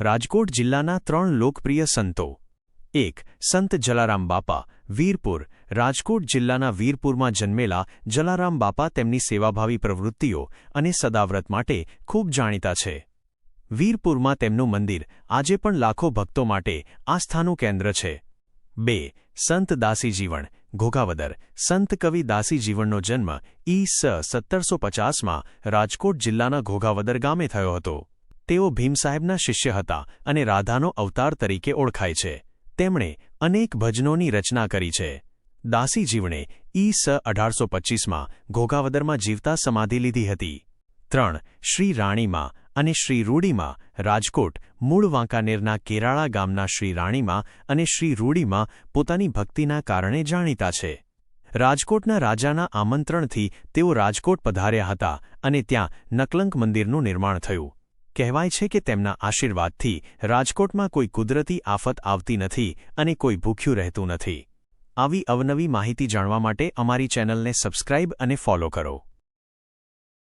રાજકોટ જિલ્લાના ત્રણ લોકપ્રિય સંતો. એક, સંત જલારામ બાપા, વીરપુર, રાજકોટ જિલ્લાના વીરપુરમાં જન્મેલા જલારામ બાપા તેમની સેવાભાવી પ્રવૃત્તિઓ અને સદાવ્રત માટે ખૂબ જાણીતા છે. વીરપુરમાં તેમનું મંદિર આજે પણ લાખો ભક્તો માટે આસ્થાનું કેન્દ્ર છે. બે, સંત દાસી જીવણ ઘોઘાવદર, સંત કવિ દાસી જીવનનો જન્મ ઈ સ સત્તરસો પચાસમાં રાજકોટ જિલ્લાના ઘોઘાવદર ગામે થયો હતો. તેઓ ભીમસાહેબના શિષ્ય હતા અને રાધાનો અવતાર તરીકે ઓળખાય છે. તેમણે અનેક ભજનોની રચના કરી છે. દાસી જીવણે ઈ સ અઢારસો પચ્ચીસમાં ઘોઘાવદરમાં જીવતા સમાધિ લીધી હતી. ત્રણ, શ્રી રાણીમાં અને શ્રી રૂડીમાં રાજકોટ, મૂળ વાંકાનેરના કેરાળા ગામના શ્રી રાણીમાં અને શ્રી રૂડીમાં પોતાની ભક્તિના કારણે જાણીતા છે. રાજકોટના રાજાના આમંત્રણથી તેઓ રાજકોટ પધાર્યા હતા અને ત્યાં નકલંક મંદિરનું નિર્માણ થયું. કહેવાય છે કે તેમના આશીર્વાદથી રાજકોટમાં કોઈ કુદરતી આફત આવતી નથી અને કોઈ ભૂખ્યું રહેતું નથી. આવી અવનવી માહિતી જાણવા માટે અમારી ચેનલને સબસ્ક્રાઇબ અને ફોલો કરો.